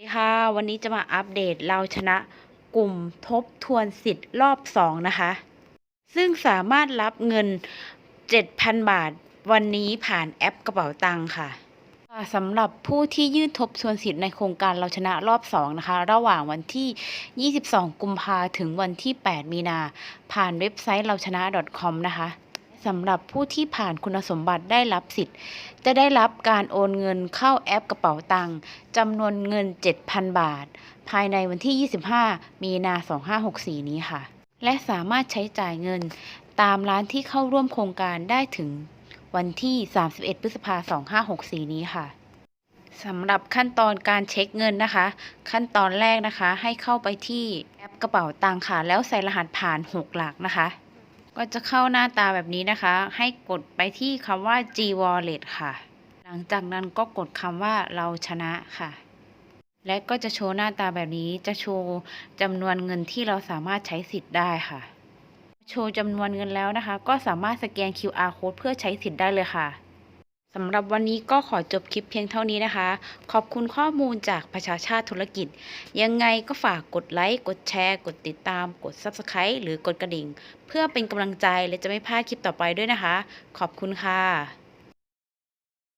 สวัสดีค่ะวันนี้จะมาอัปเดตเราชนะกลุ่มทบทวนสิทธิ์รอบ 2 นะคะ ซึ่งสามารถรับเงิน 7,000 บาท วันนี้ผ่านแอปกระเป๋าตังค่ะค่ะสำหรับผู้ที่ยื่นทบทวนสิทธิ์ในโครงการเราชนะรอบ 2 นะคะ ระหว่างวันที่ 22 กุมภาถึงวันที่ 8 มีนา ผ่านเว็บไซต์เราชนะ .com นะคะ สำหรับผู้ที่ผ่านคุณสมบัติได้รับสิทธิ์ จะได้รับการโอนเงินเข้าแอปกระเป๋าตังค์จำนวนเงิน 7,000 บาท ภายในวันที่ 25 มีนา 2564 นี้ค่ะ และสามารถใช้จ่ายเงินตามร้านที่เข้าร่วมโครงการได้ถึงวันที่ 31 พฤษภาคม 2564 นี้ค่ะสำหรับขั้นตอนการเช็คเงินนะคะ ขั้นตอนแรกนะคะ ให้เข้าไปที่แอปกระเป๋าตังค่ะ แล้วใส่รหัสผ่าน 6 หลักนะคะ ก็จะเข้าหน้าตาแบบนี้นะคะ ให้กดไปที่คำว่า G Wallet ค่ะ หลังจากนั้นก็กดคำว่าเราชนะค่ะ และก็จะโชว์หน้าตาแบบนี้ จะโชว์จำนวนเงินที่เราสามารถใช้สิทธิ์ได้ค่ะ โชว์จำนวนเงินแล้วนะคะ ก็สามารถสแกน QR code เพื่อใช้สิทธิ์ได้เลยค่ะ สำหรับวันนี้ก็ขอจบคลิปเพียงเท่านี้นะคะ ขอบคุณข้อมูลจากประชาชาติธุรกิจ ยังไงก็ฝากกดไลค์ กดแชร์ กดติดตาม กด Subscribe หรือกดกระดิ่ง เพื่อเป็นกำลังใจและจะไม่พลาดคลิปต่อไปด้วยนะคะ ขอบคุณค่ะ